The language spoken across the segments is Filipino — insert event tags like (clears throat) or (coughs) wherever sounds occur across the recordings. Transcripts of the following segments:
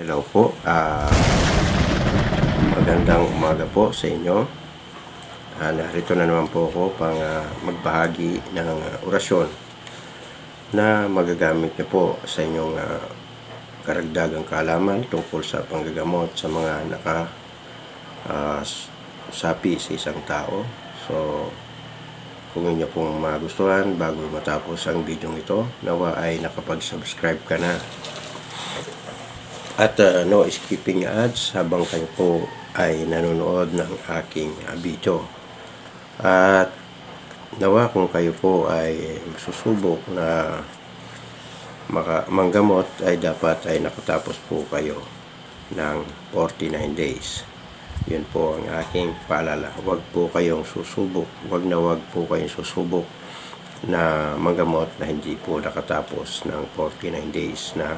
Hello po. Ah, magandang umaga po sa inyo. Ah, narito na naman po ako pang ah, magbahagi ng ah, orasyon na magagamit niyo po sa inyong ah, karagdagang kaalaman tungkol sa panggagamot sa mga naka s- sapi sa isang tao. So, kung inyo pong magustuhan bago matapos ang video ito, nawa ay nakapag-subscribe ka na at uh, no skipping ads habang kayo po ay nanonood ng aking uh, video. At nawa kung kayo po ay susubok na maka, manggamot ay dapat ay nakatapos po kayo ng 49 days. Yun po ang aking paalala. Huwag po kayong susubok. Huwag na huwag po kayong susubok na manggamot na hindi po nakatapos ng 49 days na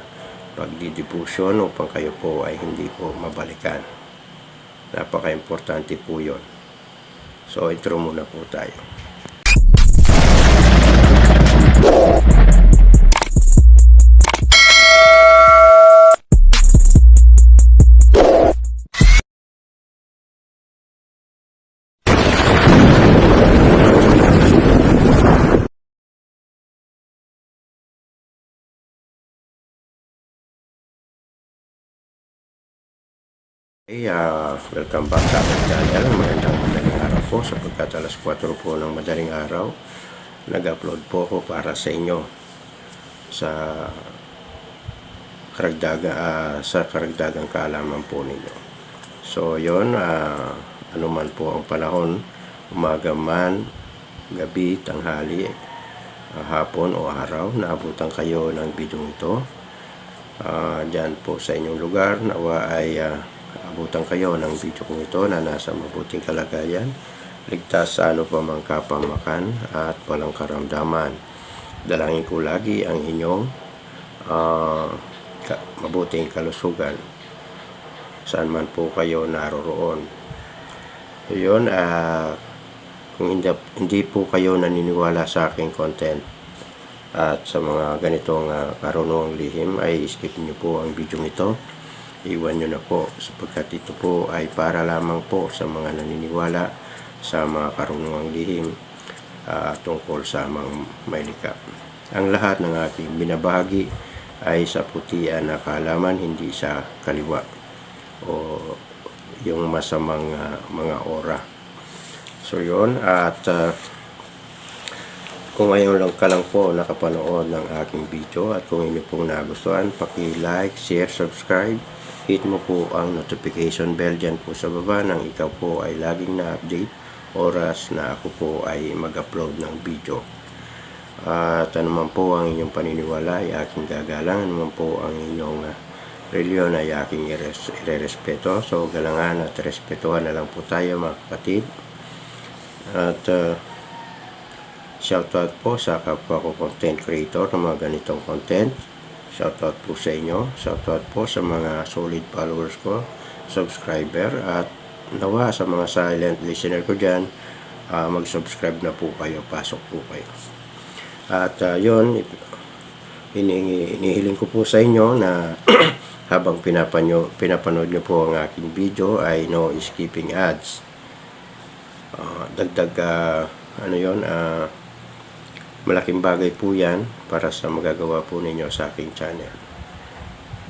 pagdidibusyon upang kayo po ay hindi po mabalikan. Napaka-importante po yon. So, intro muna po tayo. Hey, ah, welcome back sa aking channel. Magandang madaling araw po sapagkat alas 4 po ng madaling araw. Nag-upload po ako para sa inyo sa karagdaga ah, sa karagdagang kaalaman po ninyo. So, yon ah, ano po ang panahon, umaga man, gabi, tanghali, ah, hapon o araw, naabutan kayo ng video ito. Ah, dyan po sa inyong lugar nawa ay ah, abutan kayo ng video kong ito na nasa mabuting kalagayan. Ligtas sa ano pa mang kapamakan at walang karamdaman. Dalangin ko lagi ang inyong ka- mabuting kalusugan. Saan man po kayo naroroon. Yun ah, kung hindi, hindi po kayo naniniwala sa aking content at sa mga ganitong uh, karunungang lihim ay skip niyo po ang video ito. Iwan nyo na po sapagkat ito po ay para lamang po sa mga naniniwala sa mga karunungang lihim ah, tungkol sa mga maylika. Ang lahat ng aking binabahagi ay sa putian na kaalaman, hindi sa kaliwa o yung masamang ah, mga ora. So yun, at ah, kung ngayon lang ka lang po nakapanood ng aking video at kung inyo pong nagustuhan, paki-like, share, subscribe. Hit mo po ang notification bell dyan po sa baba nang ikaw po ay laging na-update oras na ako po ay mag-upload ng video. At ano man po ang inyong paniniwala ay aking gagalang, ano man po ang inyong uh, reliyon ay aking ires- irerespeto. So galangan at respetuhan na lang po tayo mga kapatid. At uh, Shoutout po sa kapwa ko content creator ng mga ganitong content. Shoutout po sa inyo. Shoutout po sa mga solid followers ko, subscriber, at nawa sa mga silent listener ko dyan, ah, mag-subscribe na po kayo, pasok po kayo. At uh, yun, hinihingi- hinihiling ko po sa inyo na (clears throat) habang pinapanyo, pinapanood nyo po ang aking video ay no skipping ads. Ah, dagdag, ah, ano yon ah, malaking bagay po yan para sa magagawa po ninyo sa aking channel.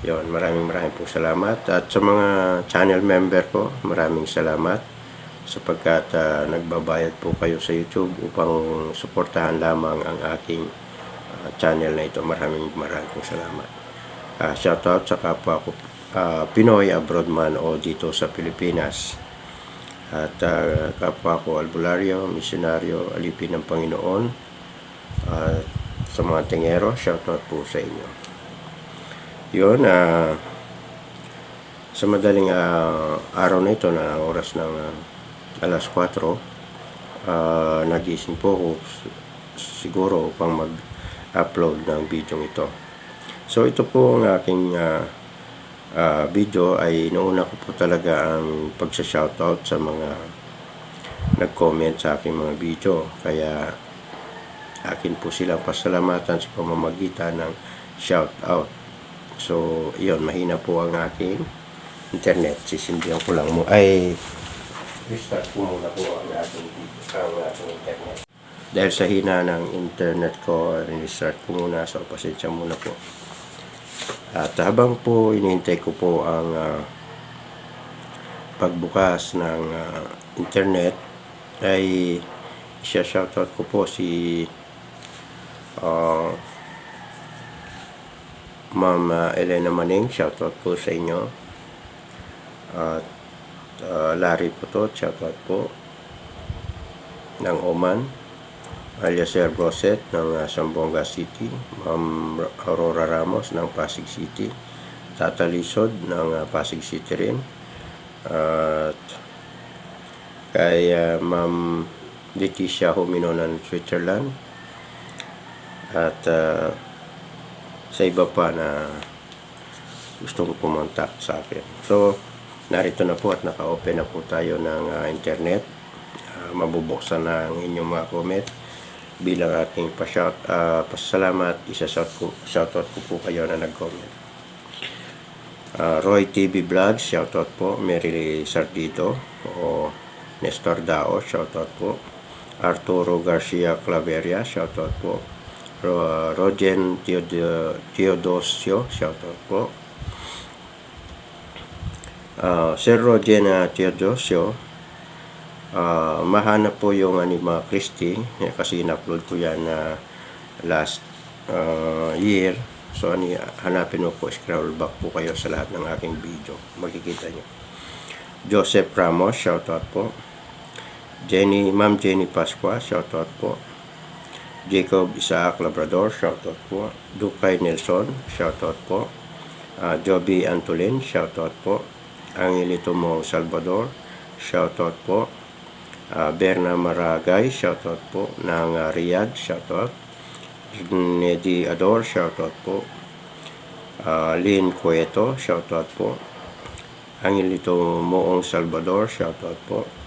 Yon, maraming maraming po salamat. At sa mga channel member ko, maraming salamat sapagkat ah, nagbabayad po kayo sa YouTube upang suportahan lamang ang aking ah, channel na ito. Maraming maraming po salamat. Ah, shoutout sa kapwa ko ah, Pinoy abroad man o dito sa Pilipinas. At ah, kapwa ko albularyo, misyonaryo, alipin ng Panginoon. At sa mga tingero, shoutout po sa inyo. Yun, ah, sa madaling ah, araw na ito na oras ng ah, alas 4, ah, nagising po ako siguro upang mag-upload ng video ito. So ito po ang aking ah, ah, video ay nauna ko po talaga ang pagsa-shoutout sa mga nag-comment sa aking mga video. Kaya akin po silang pasalamatan sa pamamagitan ng shout out. So, yun, mahina po ang aking internet. Sisindihan ko lang mo. Ay, restart ko muna po ang ating, ang ating internet. Dahil sa hina ng internet ko, restart ko muna. So, pasensya muna po. At habang po inihintay ko po ang ah, pagbukas ng ah, internet, ay siya shoutout ko po si ah, Ma'am ah, Elena Maning, shoutout po sa inyo. At ah, Larry Putot, shoutout po ng Oman. alias Sir Broset ng ah, Zamboanga City. Ma'am Aurora Ramos ng Pasig City. Tata Lisod ng ah, Pasig City rin. At kay ah, Ma'am Leticia Homino ng Switzerland. At ah, sa iba pa na gustong pumunta sa akin. So, narito na po at naka-open na po tayo ng ah, internet. Ah, mabubuksan na ang inyong mga comment bilang ating pa-shout, ah, pasalamat, isa-shout ko, shoutout ko po kayo na nag-comment. Ah, Roy TV Vlog, shoutout po. Mary Sardito o Nestor Dao, shoutout po. Arturo Garcia Claveria, shoutout po. Ro- Rogen Teodo- Teodosio, shoutout po. Ah, Sir Rogen uh, Teodosio, ah, mahanap po yung Anima Christie eh, kasi in-upload ko yan na last ah, year. So, ani, hanapin mo po, scroll back po kayo sa lahat ng aking video. Makikita nyo. Joseph Ramos, shoutout po. Jenny, Ma'am Jenny Pasqua, shoutout po. Jacob Isaac Labrador, shoutout po. Dukay Nelson, shoutout po. Ah, Joby Antolin, shoutout po. Angelito Mo Salvador, shoutout po. Ah, Berna Maragay, shoutout po. Ng ah, Riyadh, shoutout. Nedi Ador, shoutout po. Ah, Lynn Cueto, shoutout po. Angelito Moong Salvador, shoutout po.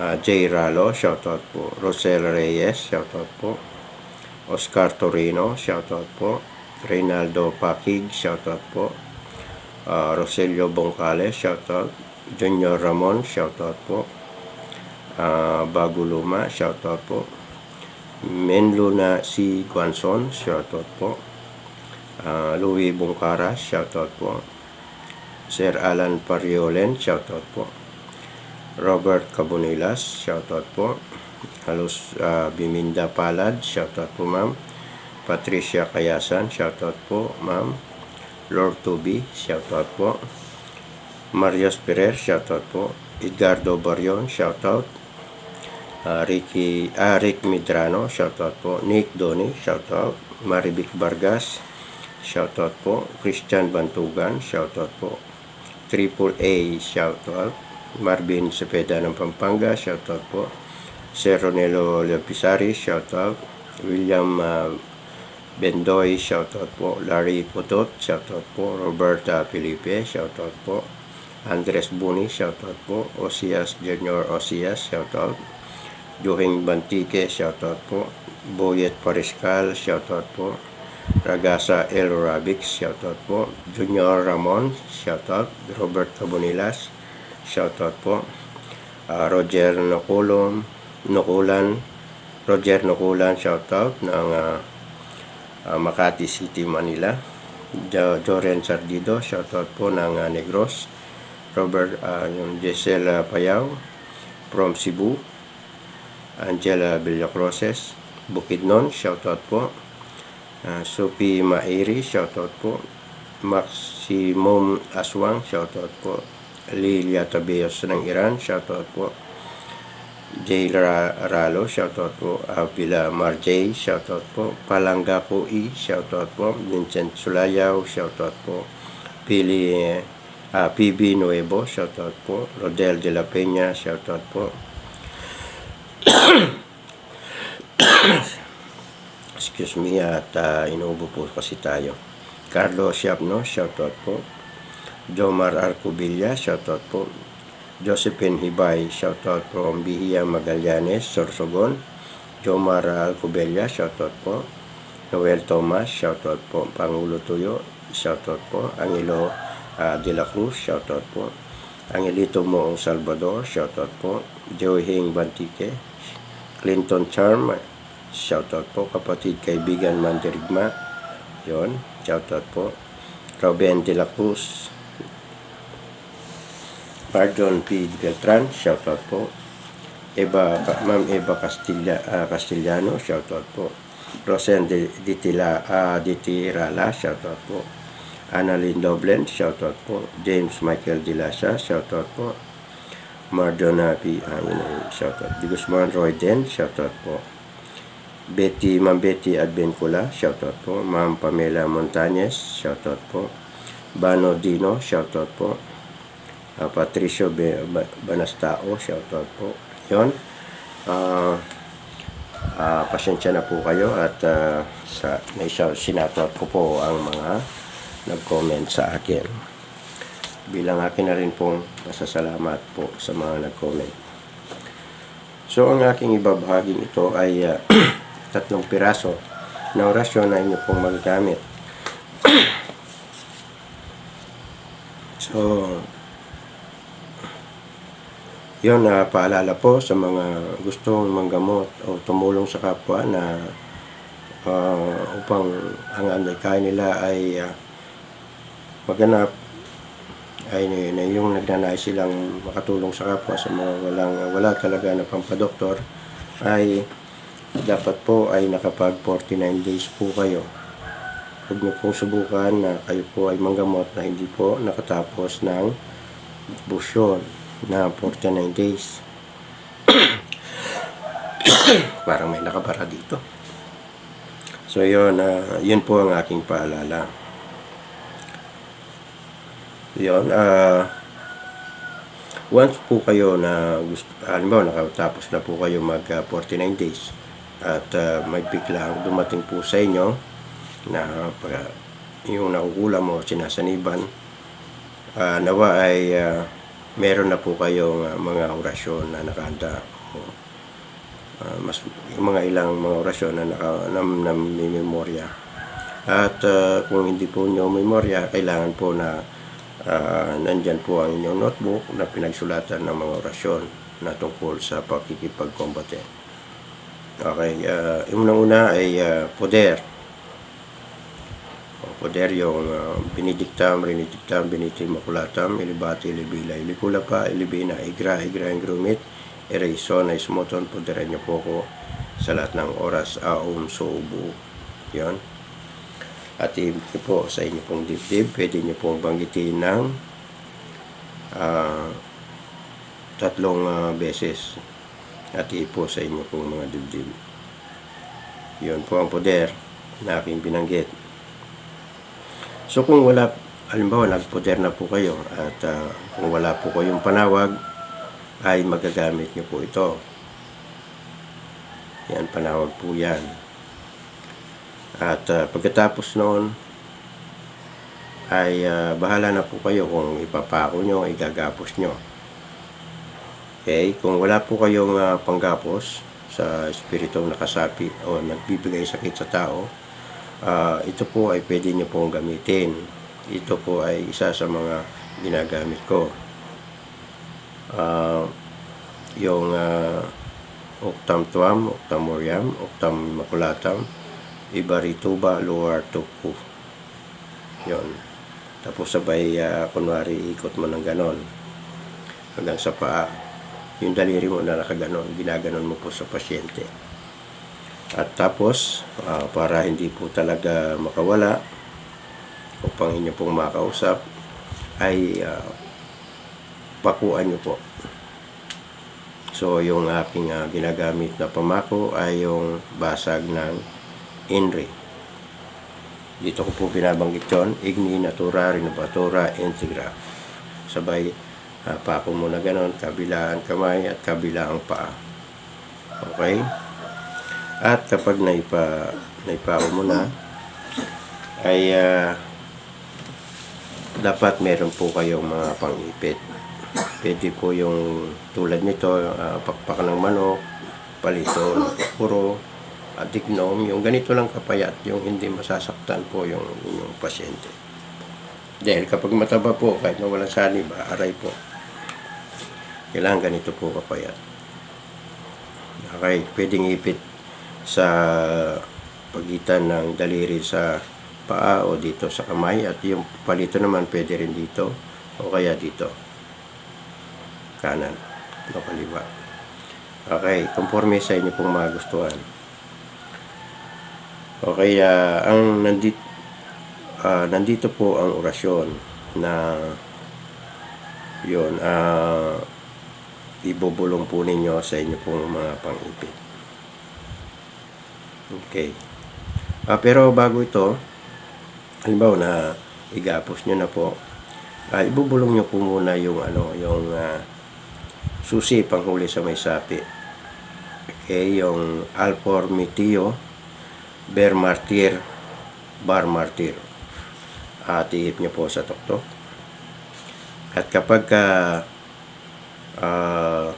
Ah, Jay Ralo, shoutout po. Rosel Reyes, shoutout po. Oscar Torino, shoutout po. Reynaldo Pakig, shoutout po. Ah, Roselio Bongcale, shoutout. Junior Ramon, shoutout po. Ah, Bago Luma, shoutout po. Menluna C. Guanson, shoutout po. Ah, Louis Bongcara, shoutout po. Sir Alan Pariolen, shoutout po. Robert Cabonilas, shoutout po. Halos ah, Biminda Palad, shoutout po ma'am. Patricia Kayasan, shoutout po ma'am. Lord Tubi, shoutout po. Marios Perer, shoutout po. Edgardo Barion, shoutout. Ah, Ricky, ah, Rick Midrano, shoutout po. Nick Doni, shoutout. Marivic Vargas, shoutout po. Christian Bantugan, shoutout po. Triple A, shoutout. Marvin Cepeda ng Pampanga, shoutout po. Sir Ronelo Lepisari, shoutout. William ah, Bendoy, shoutout po. Larry Putot, shoutout po. Roberta Felipe, shoutout po. Andres Buni, shoutout po. Osias Junior Osias, shoutout. Johing Bantique, shoutout po. Boyet Pariscal, shoutout po. Ragasa El Rabix, shoutout po. Junior Ramon, shoutout. Robert Cabonilas, shoutout po. Ah, Roger Noculon, Noculan, Roger Noculan, shoutout ng ah, ah, Makati City, Manila. Jo Joren Sardido, shoutout po ng ah, Negros. Robert, uh, yung Gisela Payaw from Cebu. Angela Villacroses, Bukidnon, shoutout po. Uh, Sophie Mairi, shoutout po. Maximum Aswang, shoutout po. Lilia Tabeos ng Iran, shoutout po. Jay Ra- Ralo, shoutout po. Avila Marjay, shoutout po. Palangga po I, shoutout po. Vincent Sulayaw, shoutout po. Pili ah, PB Nuevo, shoutout po. Rodel de la Peña, shoutout po. (coughs) Excuse me at uh, inuubo po kasi tayo. Carlo Siapno, shoutout po. Jomar Arcubilla, shoutout po. Josephine Hibay, shoutout from Bihia Magallanes, Sorsogon. Jomar Alcubella, shoutout po. Noel Thomas, shoutout po. Pangulo Tuyo, shoutout po. Angelo ah, De La Cruz, shoutout po. Angelito Moong Salvador, shoutout po. Joey Hing Bantique, Clinton Charm, shoutout po. Kapatid kaibigan Mandirigma, yon shoutout po. Robin De La Cruz, Pardon P. Beltran, shoutout po. Eva, Ma'am Eva Castilla, ah, Castellano, shoutout po. Rosen de, de Tila, ah, de Tirala, shoutout po. Annalyn Doblen, shoutout po. James Michael Dilasa, shoutout po. Mardona P. Ah, yun ay shoutout. Di Guzman Roy Den, shoutout po. Betty, Ma'am Betty Adbencula, shoutout po. Ma'am Pamela Montañez, shoutout po. Bano Dino, shoutout po. Ah, Patricio Banastao, shoutout po. Yun. Ah, ah, pasensya na po kayo at ah, sa naisa, sinatout ko po ang mga nag-comment sa akin. Bilang akin na rin pong masasalamat po sa mga nag-comment. So, ang aking ibabahaging ito ay ah, (clears throat) tatlong piraso na orasyon na inyo pong magagamit. (clears throat) so, yun na paalala po sa mga gustong manggamot o tumulong sa kapwa na ah, upang ang andikain nila ay ah, maganap ay na yung nagnanais silang makatulong sa kapwa sa mga walang wala talaga na pampadoktor ay dapat po ay nakapag 49 days po kayo. Huwag niyo pong subukan na kayo po ay manggamot na hindi po nakatapos ng busyon na 49 days. (coughs) Parang may nakabara dito. So yun, ah, yun po ang aking paalala. Yun, ah, once po kayo na gusto, halimbawa nakatapos na po kayo mag ah, 49 days at ah, may biglang dumating po sa inyo na para yung nakukulam mo sinasaniban ah, nawa ay ah, meron na po kayong ah, mga orasyon na nakahanda. Ah, mas mga ilang mga orasyon na naka na, na may memorya. At ah, kung hindi po nyo memorya kailangan po na ah, nandyan po ang inyong notebook na pinagsulatan ng mga orasyon na tungkol sa pakikipagkombate okay uh, yung una ay ah, poder o poder yung uh, binidiktam, rinidiktam, biniti makulatam, ilibati, ilibila, ilikula pa, ilibina, igra, igra, ingrumit, erison, ismoton, poderan niyo po ko sa lahat ng oras, aum, suubu. Yon. At ibig po sa inyo pong dibdib, pwede niyo pong banggitin ng ah, tatlong ah, beses. At ipo sa inyo pong mga dibdib. Yon po ang poder na aking binanggit. So kung wala, halimbawa nagpoder na po kayo at ah, kung wala po kayong panawag, ay magagamit nyo po ito. Yan, panawag po yan. At ah, pagkatapos noon, ay ah, bahala na po kayo kung ipapako nyo, igagapos nyo. Okay, kung wala po kayong ah, panggapos sa espiritong nakasapi o nagbibigay sakit sa tao, Ah, ito po ay pwede nyo pong gamitin. Ito po ay isa sa mga ginagamit ko. Ah, yung uh, Octam Tuam, Octam Moriam, Octam Makulatam, Ibarituba, Luar Tuku. Yon. Tapos sabay, ah, kunwari, ikot mo ng ganon. Hanggang sa paa. Yung daliri mo na nakaganon, ginaganon mo po sa pasyente. At tapos, ah, para hindi po talaga makawala, upang inyo pong makausap, ay ah, pakuan nyo po. So, yung aking ah, ginagamit na pamako ay yung basag ng INRI. Dito ko po binabanggit yun, Igni Natura Renovatora Integra. Sabay, ah, pako mo na ganon, kabilaan kamay at kabilang paa. Okay? At kapag naipa, naipao mo na, ay ah, dapat meron po kayong mga pangipit. Pwede po yung tulad nito, ah, pakpak ng manok, palito puro, uh, dignom, yung ganito lang kapayat, yung hindi masasaktan po yung inyong pasyente. Dahil kapag mataba po, kahit na walang sanib, aray po. Kailangan ganito po kapayat. Okay, pwedeng ipit sa pagitan ng daliri sa paa o dito sa kamay at yung palito naman pwede rin dito o kaya dito. Kanan o kaliwa. Okay, conforme sa inyo pong magustuhan okay, ah, ang nandito ah, nandito po ang orasyon na yun ah ibubulong po ninyo sa inyo pong mga pang-ipit Okay. Ah, pero bago ito, halimbawa na igapos nyo na po, ah, ibubulong nyo po muna yung ano, yung ah, susi panghuli sa may sapi. Okay, yung Alfor Mitio, Bear Martir, Bar Martir. At iip nyo po sa tuktok. At kapag ka ah,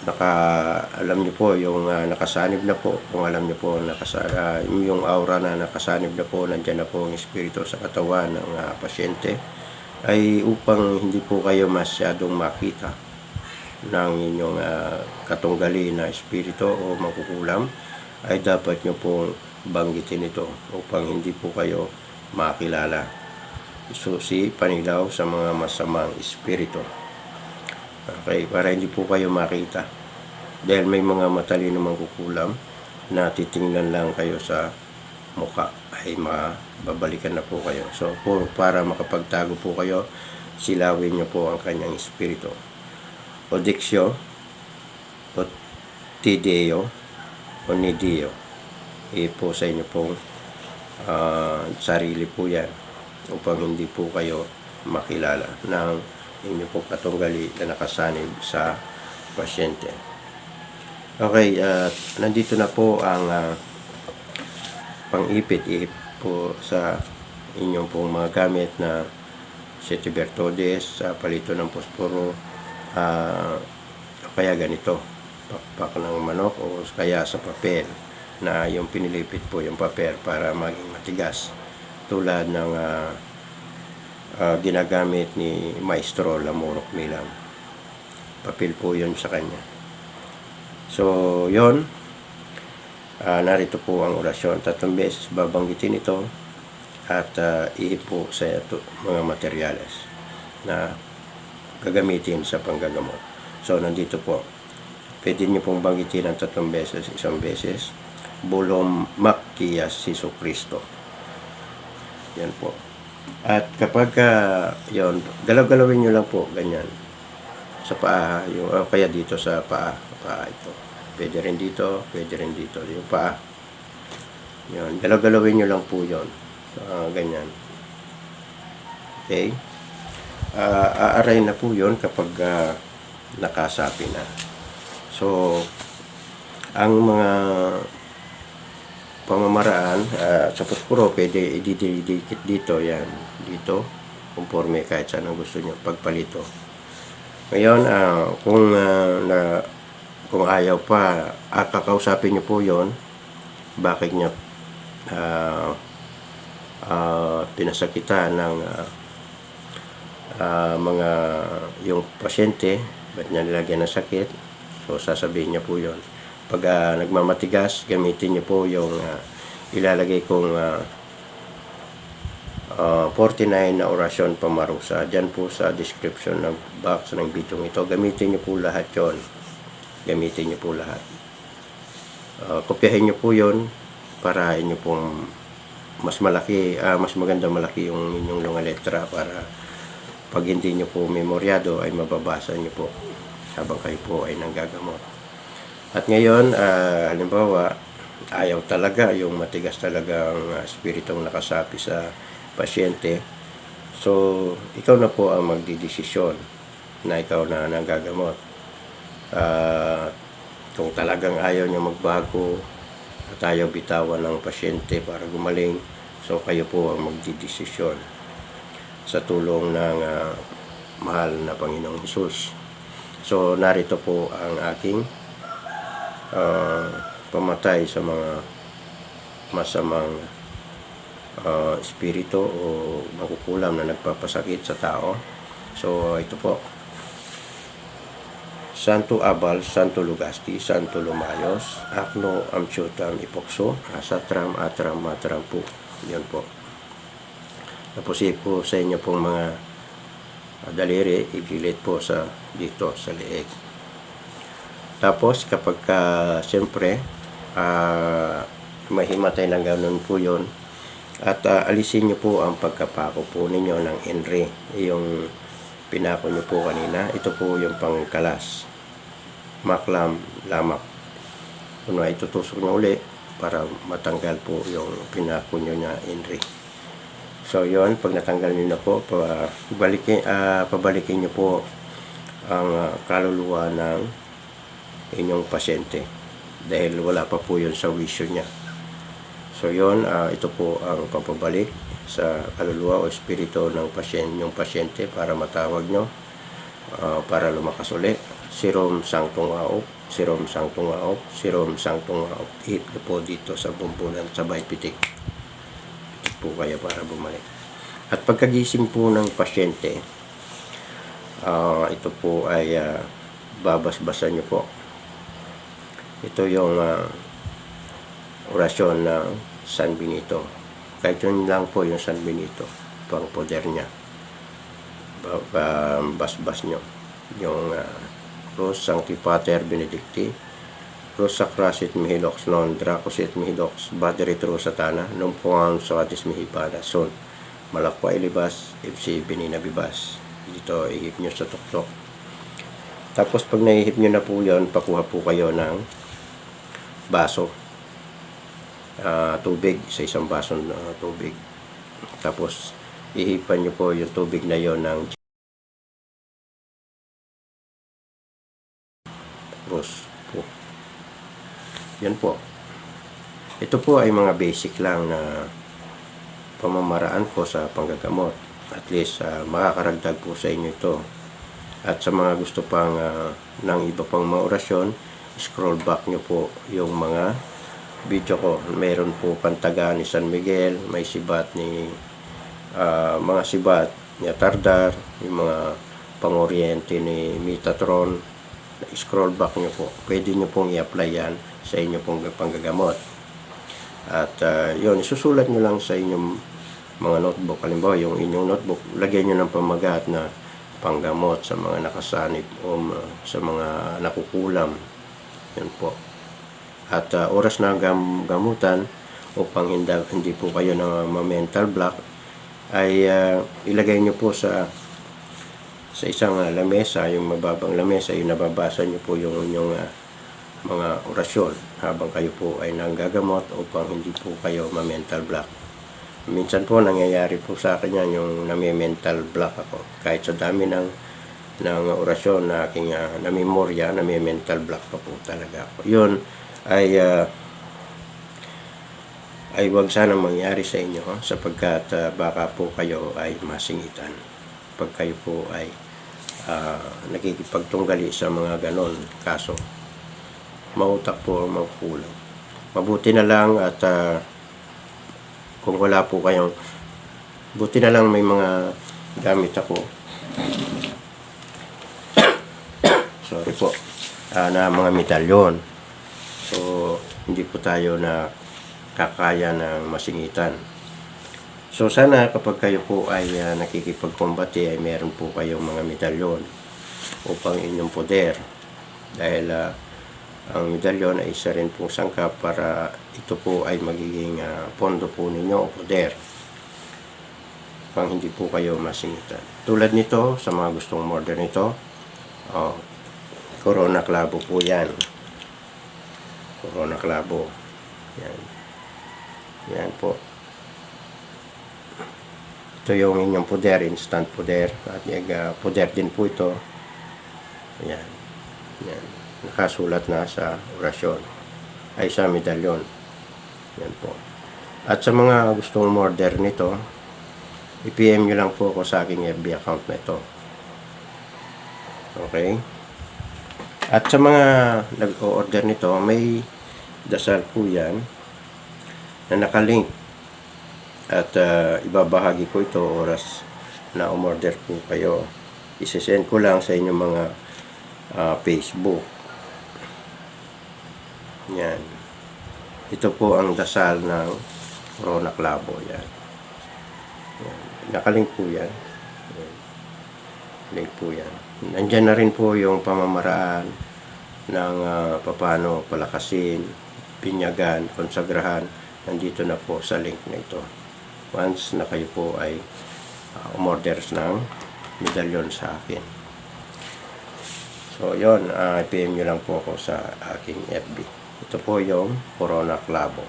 naka alam niyo po yung ah, nakasanib na po. Kung alam niyo po nakasa ah, yung aura na nakasanib na po nandiyan na po ang espiritu sa katawan ng ah, pasyente ay upang hindi po kayo masyadong makita ng inyong ah, katunggali na espiritu o makukulam ay dapat niyo po banggitin ito upang hindi po kayo makilala. Susi panilaw sa mga masamang espiritu Okay, para hindi po kayo makita. Dahil may mga matalino mangkukulam na titingnan lang kayo sa muka ay mababalikan na po kayo. So, po, para makapagtago po kayo, silawin niyo po ang kanyang espiritu. O diksyo, o tideo, o nidio. E po sa inyo pong ah, sarili po yan upang hindi po kayo makilala ng inyo pong katunggali na nakasanib sa pasyente. Okay, at nandito na po ang uh, pang-ipit-ipit po sa inyong pong mga gamit na Sete Bertodes, sa palito ng posporo, uh, kaya ganito, pakpak ng manok o kaya sa papel na yung pinilipit po yung papel para maging matigas tulad ng uh, uh, ginagamit ni Maestro Lamorok Milam. Papel po yun sa kanya. So, yon uh, narito po ang orasyon. Tatlong beses babanggitin ito at uh, ihip po sa ito, mga materyales na gagamitin sa panggagamot. So, nandito po. Pwede nyo pong banggitin ang tatlong beses, isang beses. Bulong Makias Siso Kristo. Yan po. At kapag uh, yon galaw-galawin nyo lang po, ganyan. Sa paa, yung, o kaya dito sa paa, paa ito. Pwede rin dito, pwede rin dito, yung paa. Yon, galaw-galawin nyo lang po yon uh, ganyan. Okay? Uh, aaray na po yon kapag uh, nakasapi na. So, ang mga pamamaraan uh, sa posporo pwede ididikit dito yan dito. Conforme kahit saan ang gusto nyo pagpalito. Ngayon uh, kung uh, na kung ayaw pa uh, kakausapin nyo po yon bakit niya uh, uh, pinasakitan ng uh, uh, mga yung pasyente ba't niya nilagyan ng sakit? So sasabihin niya po yon pag uh, nagmamatigas, gamitin niyo po yung uh, ilalagay kong uh, uh, 49 na orasyon pamarusa. Diyan po sa description ng box ng video ito. Gamitin niyo po lahat yon Gamitin niyo po lahat. Uh, kopyahin niyo po yon para inyo pong mas malaki, uh, mas maganda malaki yung inyong mga letra para pag hindi nyo po memoryado ay mababasa nyo po habang kayo po ay nanggagamot. At ngayon, uh, halimbawa, ayaw talaga yung matigas talaga ang uh, spiritong nakasapi sa pasyente. So, ikaw na po ang magdidesisyon na ikaw na nanggagamot. Uh, kung talagang ayaw niya magbago at ayaw bitawan ng pasyente para gumaling, so kayo po ang magdidesisyon sa tulong ng uh, mahal na Panginoong Hesus. So, narito po ang aking uh, pamatay sa mga masamang ah, espiritu o makukulam na nagpapasakit sa tao. So, ito po. Santo Abal, Santo Lugasti, Santo Lumayos, Akno, Amchutam, Ipokso, Asatram, Atram, Matram po. Yan po. Tapos eh po sa inyo pong mga daliri, ipilit po sa dito sa leeg. Tapos kapag ka, siyempre, ah, mahimatay ng ganun po yun, at ah, alisin niyo po ang pagkapako po ninyo ng Henry, yung pinako niyo po kanina. Ito po yung pangkalas. Maklam, lamak. Ano, itutusok niyo uli para matanggal po yung pinako niyo na Henry. So yon pag natanggal niyo na po, pa, balikin, ah, pabalikin niyo po ang ah, kaluluwa ng inyong pasyente dahil wala pa po yun sa wisyo niya. So yon ah, ito po ang papabalik sa kaluluwa o espiritu ng pasyente, yung pasyente para matawag nyo ah, para lumakas uli. Sirom sang tungaok, sirom sang tungaok, sirom sang tungaok. Hit nyo po dito sa bumbunan, sabay pitik. Pitik po kayo para bumalik. At pagkagising po ng pasyente, ah, ito po ay ah, babasbasan nyo po. Ito yung ah, orasyon ng San Benito. Kahit yun lang po yung San Benito, pang poder niya. Ba- ba- Basbas nyo. Yung uh, Cross Sancti Pater Benedicti, Cross Sacrasit Mihilox Non Dracosit Mihilox Badri Tro Satana, Nung Puan Soatis Mihibana Son, Malakwa Ilibas, FC Benina Bibas. Dito, ihip nyo sa tuktok. Tapos pag naihip nyo na po yun, pakuha po kayo ng baso ah, tubig sa isang baso na tubig. Tapos ihipan nyo po yung tubig na yon ng rose po. Yan po. Ito po ay mga basic lang na pamamaraan ko sa panggagamot. At least ah, makakaragdag po sa inyo ito. At sa mga gusto pang ah, ng iba pang mga orasyon, scroll back nyo po yung mga video ko. Meron po pantaga ni San Miguel, may sibat ni ah, mga sibat ni Atardar, yung mga pangoriente ni Metatron. Scroll back nyo po. Pwede nyo pong i-apply yan sa inyo pong panggagamot. At ah, yun, isusulat nyo lang sa inyong mga notebook. Halimbawa, yung inyong notebook, lagyan nyo ng pamagat na panggamot sa mga nakasanib o sa mga nakukulam. Yun po. At ah, oras na gam- gamutan upang hindi, hindi po kayo na ma-mental block ay ah, ilagay nyo po sa sa isang ah, lamesa, yung mababang lamesa, yung nababasa nyo po yung inyong ah, mga orasyon habang kayo po ay nanggagamot upang hindi po kayo ma-mental block. Minsan po nangyayari po sa akin yan yung nami-mental block ako. Kahit sa dami ng ng orasyon na aking uh, namemorya, nami-mental block pa po talaga ako. Yun ay ah, ay wag sana mangyari sa inyo ha? sapagkat ah, baka po kayo ay masingitan pag kayo po ay ah, nakikipagtunggali sa mga ganon kaso mautak po ang makukulang mabuti na lang at ah, kung wala po kayong buti na lang may mga gamit ako sorry po. Ah, na mga medalyon. So hindi po tayo na kakaya ng masingitan. So sana kapag kayo po ay ah, nakikipagkumbati ay meron po kayong mga medalyon upang inyong poder. Dahil ah, ang medalyon ay isa rin pong sangkap para ito po ay magiging ah, pondo po ninyo o poder pang hindi po kayo masingitan. Tulad nito, sa mga gustong order nito, oh, Corona Clavo po yan. Corona Clavo. Yan. Yan po. Ito yung inyong poder, instant poder. At yung ah, poder din po ito. Yan. Yan. Nakasulat na sa orasyon. Ay sa medalyon. Yan po. At sa mga gustong order nito, i-PM nyo lang po ako sa aking FB account na ito. Okay? At sa mga nag-order nito, may dasal po yan na nakalink at ah, ibabahagi ko ito oras na umorder po kayo. Isesend ko lang sa inyong mga ah, Facebook. Yan. Ito po ang dasal ng Corona Clavo. Yan. yan. Nakalink po yan. Yan. Link po yan. Nandyan na rin po yung pamamaraan ng uh, paano palakasin, pinyagan, konsagrahan. Nandito na po sa link na ito. Once na kayo po ay uh, umorders ng medalyon sa akin. So, yon uh, PM nyo lang po ako sa aking FB. Ito po yung Corona Clavo.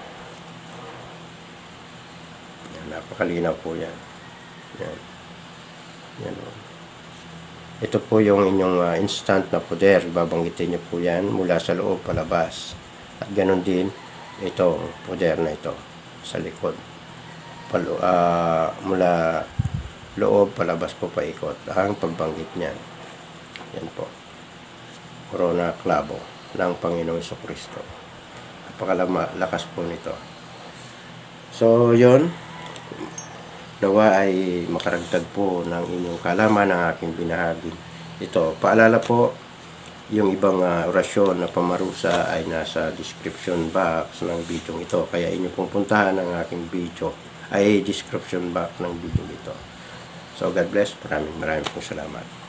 Yan, napakalinaw po yan. Yan. Yan o. Ito po yung inyong ah, instant na poder. Babanggitin nyo po yan mula sa loob palabas. At ganun din, ito, poder na ito sa likod. Palo, ah, mula loob palabas po paikot. Ang pagbanggit niyan. Yan po. Corona Clavo ng Panginoong Kristo. Napakalakas po nito. So, yon Nawa ay makaragdag po ng inyong kalaman ng aking binahagi. Ito, paalala po, yung ibang ah, orasyon na pamarusa ay nasa description box ng video ito. Kaya inyo pong puntahan ang aking video ay description box ng video ito. So, God bless. Maraming maraming salamat.